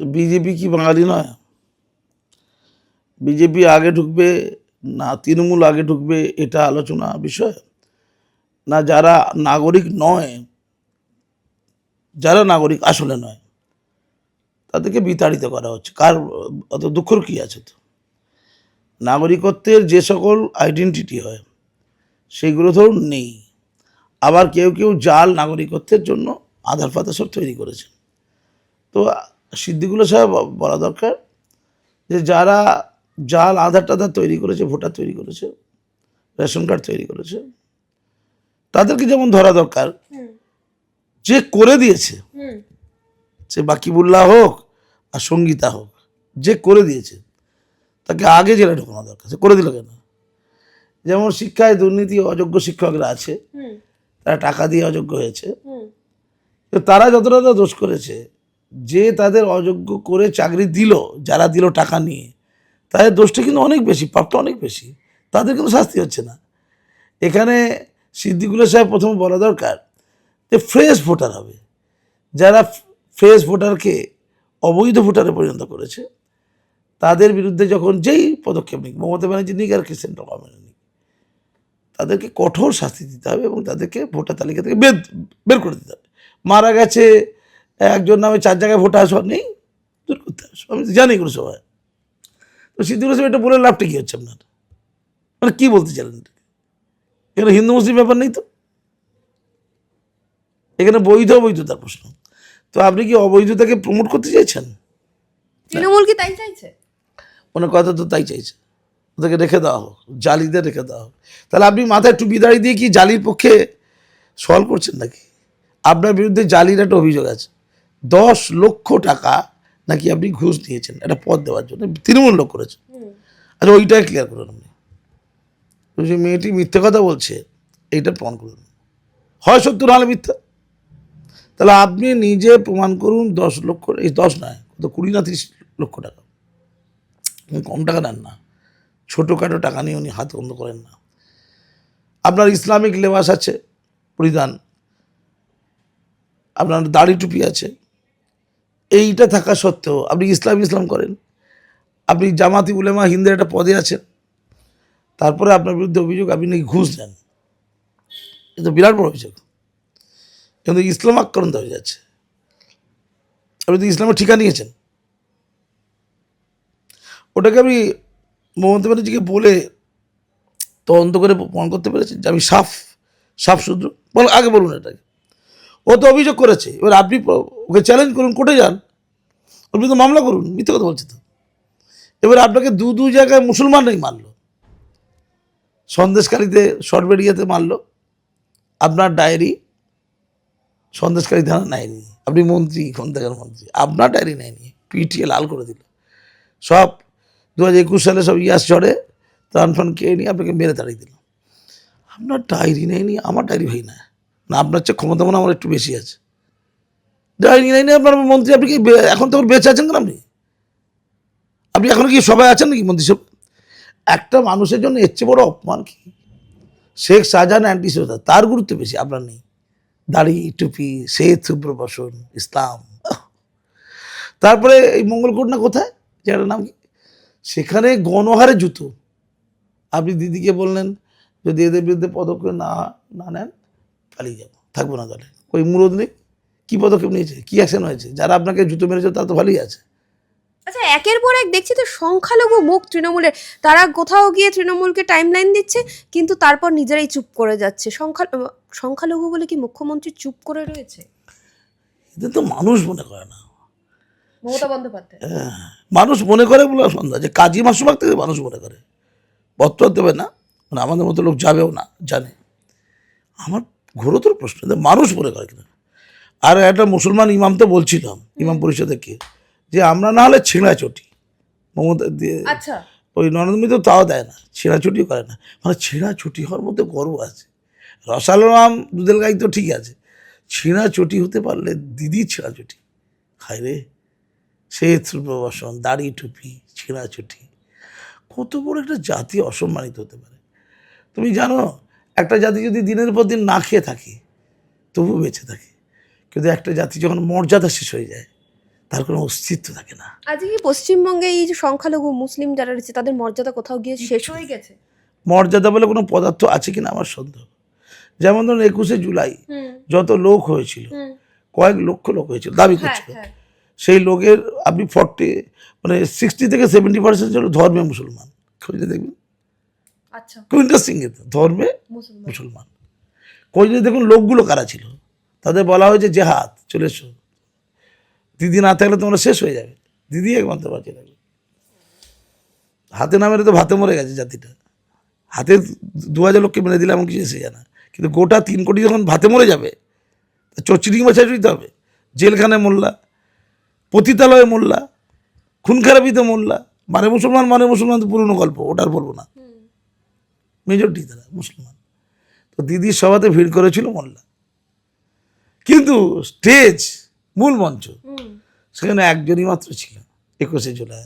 তো বিজেপি কি বাঙালি নয়? বিজেপি আগে ঢুকবে, না তৃণমূল আগে ঢুকবে, এটা আলোচনা বিষয়। না যারা নাগরিক নয়, যারা নাগরিক আসলে নয়, তাদেরকে বিতাড়িত করা হচ্ছে। কার, অত দুঃখর কী আছে তো? নাগরিকত্বের যে সকল আইডেন্টিটি হয়, সেগুলো ধরুন নেই। আবার কেউ কেউ জাল নাগরিকত্বের জন্য আধার ফাধার সব তৈরি করেছে তো সিদ্দিকুল্লা সাহেব বলা দরকার যে যারা জাল আধার টাধার তৈরি করেছে ভোটার তৈরি করেছে রেশন কার্ড তৈরি করেছে তাদেরকে যেমন ধরা দরকার যে করে দিয়েছে সে বাকিবুল্লাহ হোক আর সঙ্গীতা হোক যে করে দিয়েছে তাকে আগে জেলে ঢোকানো দরকার। সে করে দিল কেন? যেমন শিক্ষায় দুর্নীতি অযোগ্য শিক্ষকরা আছে তারা টাকা দিয়ে অযোগ্য হয়েছে। তো তারা যতটা দোষ করেছে যে তাদের অযোগ্য করে চাকরি দিল, যারা দিল টাকা নিয়ে, তাদের দোষটা কিন্তু অনেক বেশি, পাপটা অনেক বেশি। তাদের কিন্তু শাস্তি হচ্ছে না। এখানে সিদ্দিকুল্লা সাহেব প্রথমে বলা দরকার যে ফ্রেশ ভোটার হবে। যারা ফ্রেশ ভোটারকে অবৈধ ভোটারে পরিণত করেছে, তাদের বিরুদ্ধে যখন যেই পদক্ষেপ নিক, মমতা ব্যানার্জি নিক আর ক্রিসেন্ট গভর্নমেন্ট নিক, তাদেরকে কঠোর শাস্তি দিতে হবে এবং তাদেরকে ভোটার তালিকা থেকে বের বের করে দিতে হবে। মারা গেছে একজন নামে চার জায়গায় ভোট সব নেই। দূর করতে হবে। আমি জানি কোনো সবাই তো সিদ্দিকুল সাহেব এটা বলে লাভটা কী হচ্ছে আপনার? মানে কী বলতে চাইলেন এটাকে? এখানে হিন্দু মুসলিম ব্যাপার নেই তো? এখানে বৈধ অবৈধতার প্রশ্ন। তো আপনি কি অবৈধতাকে প্রমোট করতে চাইছেন? তৃণমূল কি তাই চাইছে? ওনার কথা তো তাই চাইছে। ওদেরকে রেখে দেওয়া হোক জালিদের রেখে দেওয়া হোক। তাহলে আপনি মাথায় টুপি দাঁড়িয়ে দিয়ে কি জালির পক্ষে সওয়াল করছেন নাকি? আপনার বিরুদ্ধে জালির একটা অভিযোগ আছে। দশ লক্ষ টাকা নাকি আপনি ঘুষ দিয়েছেন একটা পদ দেওয়ার জন্য তৃণমূল লোক করেছেন। আচ্ছা ওইটাই ক্লিয়ার করুন আপনি যে মেয়েটি মিথ্যে কথা বলছে এইটা প্রমাণ করুন হয় সত্য নাহলে মিথ্যা? তাহলে আপনি নিজে প্রমাণ করুন দশ লক্ষ এই দশ নয় কত কুড়ি না তিরিশ লক্ষ টাকা। উনি কম টাকা নেন না। ছোটোখাটো টাকা নিয়ে উনি হাত বন্ধ করেন না। আপনার ইসলামিক লেবাস আছে পরিধান আপনার দাড়ি টুপি আছে এইটা থাকা সত্ত্বেও আপনি ইসলাম ইসলাম করেন। আপনি জামাতি উলেমা হিন্দের একটা পদে আছেন। তারপরে আপনার বিরুদ্ধে অভিযোগ আপনি নাকি ঘুষ দেন। এ তো বিরাট বড় অভিযোগ। কিন্তু ইসলাম আক্রান্ত হয়ে যাচ্ছে। আপনি তো ইসলামের ঠিকা নিয়েছেন। ওটাকে আমি মমতা ব্যানার্জিকে বলে তদন্ত করে প্রমাণ করতে পেরেছেন যে আমি সাফ সাফ শুদ্র বল, আগে বলুন এটাকে। ও তো অভিযোগ করেছে। এবার আপনি ওকে চ্যালেঞ্জ করুন, কোর্টে যান। আপনি তো মামলা করুন, মিথ্যে কথা বলছে তো। এবার আপনাকে দু দু জায়গায় মুসলমানরাই মারলো। সন্দেশকারীতে শর্টবেরিয়াতে মারলো। আপনার ডায়েরি সন্দেশকারী থানা নেয়নি। আপনি মন্ত্রী, খন্দাকার মন্ত্রী, আপনার ডায়েরি নেয়নি। পিটিএ লাল করে দিল। সব দু হাজার একুশ সালে সব ইয়াস চড়ে, ত্রাণ ফান খেয়ে নিয়ে আপনাকে মেরে তাড়িয়ে দিল। আপনার ডায়েরি নেয়নি, আমার ডায়েরি ভাই না না, আপনার চেয়ে ক্ষমতা মনে আমার একটু বেশি আছে। ডায়েরি নেয়নি আপনার মন্ত্রী, আপনি কি এখন তো বেঁচে আছেন কেন আপনি? আপনি এখন কি সবাই আছেন নাকি মন্ত্রী সব? একটা মানুষের জন্য এর চেয়ে বড় অপমান কি? শেখ শাহজাহান অ্যান্টি তার গুরুত্ব বেশি, আপনার নেই। দাড়ি, টুপি সেত সুপ্রবাসন ইসলাম। তারপরে এই মঙ্গলকোট না কোথায়? জায়গাটার নাম কি? সেখানে গণহারে জুতো। আপনি দিদিকে বললেন, যদি এদের বিরুদ্ধে পদক্ষেপ না না নেন পালিয়ে যাব থাকব না দলে ওই মুরদ নেই? কী পদক্ষেপ নিয়েছে? কী অ্যাকশন হয়েছে? যারা আপনাকে জুতো মেরেছে তারা তো ভালোই আছে। আচ্ছা একের পর এক দেখছি তো সংখ্যালঘু মুখ তৃণমূলের। তারা কোথাও গিয়ে তৃণমূলকে টাইমলাইন দিচ্ছে কিন্তু তারপর নিজেরাই চুপ করে যাচ্ছে। সংখ্যা সংখ্যালঘু বলে কি মুখ্যমন্ত্রী চুপ করে রয়েছে? এদের তো মানুষ মনে করে না। মমতা বন্দ্যোপাধ্যায়। হ্যাঁ, মানুষ মনে করে বলে সন্ধ্যা যে কাজী মাসুমাক থেকে মানুষ মনে করে। বর্তমান দেবে না মানে আমাদের মতো লোক যাবেও না জানে। আমার ঘোরতর প্রশ্ন মানুষ মনে করে কিনা আর একটা মুসলমান ইমাম তো বলছিলাম ইমাম পরিষদে কে যে আমরা না হলে ছেঁড়া চটি মমতা দিয়ে আচ্ছা। ওই নরেন্দ্র তো তাও দেয় না ছেঁড়াছুটিও করে না। মানে ছেঁড়া ছুটি হওয়ার মধ্যে গর্ব আছে। রসালাম দুধের গাই তো ঠিক আছে ছেঁড়া চটি হতে পারলে দিদি ছেঁড়া চটি হায় রে সে প্রবাসন দাড়ি টুপি ছেঁড়া চটি কত বড় একটা জাতি অসম্মানিত হতে পারে। তুমি জানো একটা জাতি যদি দিনের পর দিন না খেয়ে থাকে তবু বেঁচে থাকে। কিন্তু একটা জাতি যখন মর্যাদা শেষ হয়ে যায় তার কোনো অস্তিত্ব থাকে না। আজকে পশ্চিমবঙ্গে এই যে সংখ্যালঘু মুসলিম যারা রয়েছে তাদের মর্যাদা কোথাও গিয়ে শেষ হয়ে গেছে? মর্যাদা বলে কোনো পদার্থ আছে কিনা আমার সন্দেহ। যেমন ধরুন একুশে জুলাই যত লোক হয়েছিল কয়েক লক্ষ লোক হয়েছিল দাবি হ্যাঁ করছিল। হ্যাঁ। সেই লোকের আপনি ফর্টি মানে সিক্সটি থেকে সেভেন্টি পার্সেন্ট ছিল ধর্মে মুসলমান। খুঁজলে দেখবেন আচ্ছা। খুব ইন্টারেস্টিং কিন্তু ধর্মে মুসলমান। খুঁজলে দেখুন লোকগুলো কারা ছিল? তাদের বলা হয়েছে জেহাদ চলে এসো। দিদি না থাকলে তোমরা শেষ হয়ে যাবে। দিদি একমাত্র বাঁচিয়ে থাকবে হাতে না মেরে তো ভাতে মরে গেছে জাতিটা। হাতে দু হাজার লোককে মেরে দিলে এমন কিছু এসে যায় না। কিন্তু গোটা তিন কোটি যখন ভাতে মরে যাবে চচ্চিডিং বাছাই দিতে হবে। জেলখানে মোল্লা পতিতালয়ে মোল্লা খুন খারাপিতে মোল্লা মানে মুসলমান মানে মুসলমান তো পুরনো গল্প ওটা আর বলব না। মেজরিটি তারা মুসলমান। তো দিদির সভাতে ভিড় করেছিল মোল্লা। কিন্তু স্টেজ মূল মঞ্চ সেখানে একজনই মাত্র ছিল একুশে জুলাই।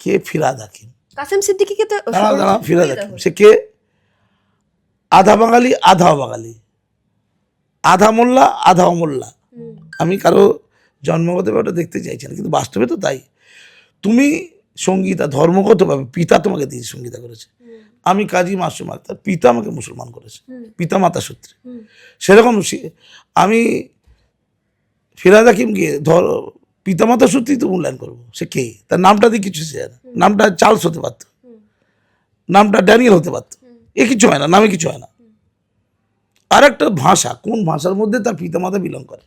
কে? ফিরাদ হাকিম। কাসেম সিদ্দিকিকে তো দাঁড়াও দাঁড়াও ফিরাদ হাকিম। সে কে? আধা বাঙালি আধা বাঙালি। আধা মোল্লা আধা অমোল্লা আমি কারও জন্মগত ব্যাপারটা দেখতে চাইছি না কিন্তু বাস্তবে তো তাই। তুমি সঙ্গীতা ধর্মগতভাবে পিতা তোমাকে দিয়ে সঙ্গীতা করেছে। আমি কাজী মাসুম আক্তার পিতা আমাকে মুসলমান করেছে। পিতা মাতা সূত্রে। সেরকম আমি ফিরাদ গিয়ে ধর পিতামাতা সূত্রেই তো মূল্যায়ন করব। সে কে? তার নামটা দিয়ে কিছু সে না। নামটা চার্লস হতে পারতো। নামটা ড্যানিয়েল হতে পারতো। এ কিছু হয় না নামে কিছু হয় না। আর একটা ভাষা কোন ভাষার মধ্যে তার পিতামাতা বিলং করে?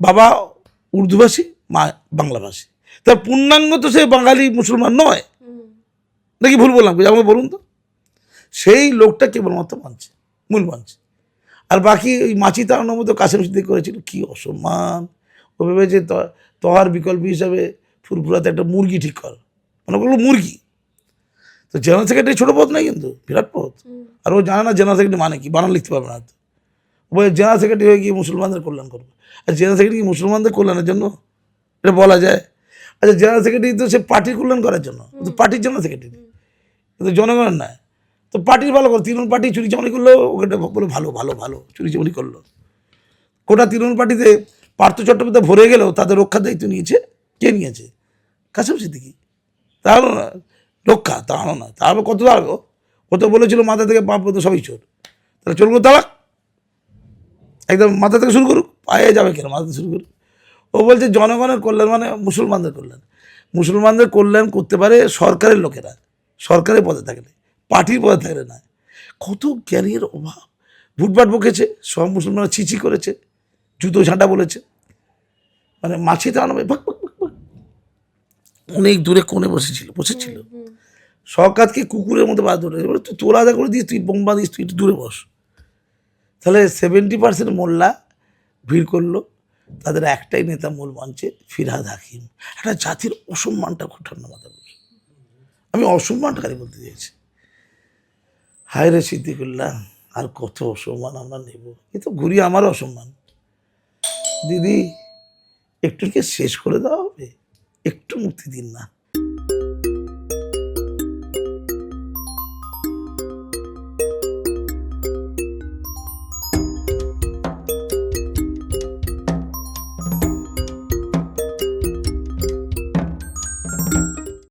বাবা উর্দুভাষী মা বাংলাভাষী। তার পূর্ণাঙ্গ তো সে বাঙালি মুসলমান নয়। নাকি ভুল বললাম? আমাকে বলুন তো। সেই লোকটা কেবলমাত্র মানছে মূল মানছে। আর বাকি ওই মাছি তাড়ানোর মতো কাসেম সিদ্দিক করেছিল কি অসম্মান। ও ভেবেছে তহার বিকল্প হিসাবে ফুরফুরাতে একটা মুরগি ঠিক কর। মানে বলল মুরগি। তো জেনারেল সেক্রেটারি ছোটো পথ নয় কিন্তু বিরাট পথ আর ও জানে না জেনারেল সেক্রেটারি মানে কি বানান লিখতে পারবে না তো ও বলে জেনারেল সেক্রেটারি হয়ে গিয়ে মুসলমানদের কল্যাণ করবে। আর জেনারেল সেক্রেটারি কি মুসলমানদের কল্যাণের জন্য? এটা বলা যায়। আচ্ছা জেনারেল সেক্রেটারি তো সে পার্টির কল্যাণ করার জন্য। তো পার্টির জেনারেল সেক্রেটারি। কিন্তু জনগণের নয় তো পার্টির ভালো করে তৃণমূল পার্টি চুরি চামড়ি করল ওকে বলে ভালো ভালো ভালো চুরি চামড়ি করল। গোটা তৃণমূল পার্টিতে পার্থ চট্টোপাধ্যায় ভরে গেলেও তাদের রক্ষার দায়িত্ব নিয়েছে। কে নিয়েছে? কাসম সিদ্দিকি। তাহলে না রক্ষা তাহলে না। তাহলে কত দাঁড়াবো ও তো বলেছিল মাথা থেকে পা পর্যন্ত সবই চোর। তাহলে চলবো তালাক একদম মাথা থেকে শুরু করুক পায়ে যাবে কেন মাথা থেকে শুরু করুক? ও বলছে জনগণের কল্যাণ মানে মুসলমানদের কল্যাণ। মুসলমানদের কল্যাণ করতে পারে সরকারের লোকেরা সরকারের পদে থাকলে পার্টির পদে থাকলে না। কত জ্ঞানের অভাব। ভুটভাট বকেছে সব মুসলমানরা ছিচি করেছে জুতো ঝাঁটা বলেছে। মানে মাছি তাড়ানো ভাগ ভাগ ভাগ ভাগ। অনেক দূরে কোণে বসেছিল বসেছিল। শওকাতকে কুকুরের মতো বাদ ধরে এবারে তুই তোর আদা করে দিস তুই বোম্বা দিস তুই একটু দূরে বস। তাহলে সেভেন্টি পার্সেন্ট মোল্লা ভিড় করল। তাদের একটাই নেতা মূল মঞ্চে ফিরহাদ হাকিম। একটা জাতির অসম্মানটা ঘটানো মাথা বলছে আমি অসম্মানকারী বলতে চাইছি। হায় রে সিদ্দিকুল্লাহ, আর কত অসম্মান আমরা নেব। এ তো ঘুরি আমার অসম্মান। দিদি, একটুকে শেষ করে দেওয়া হবে। একটু মুক্তি দিন না।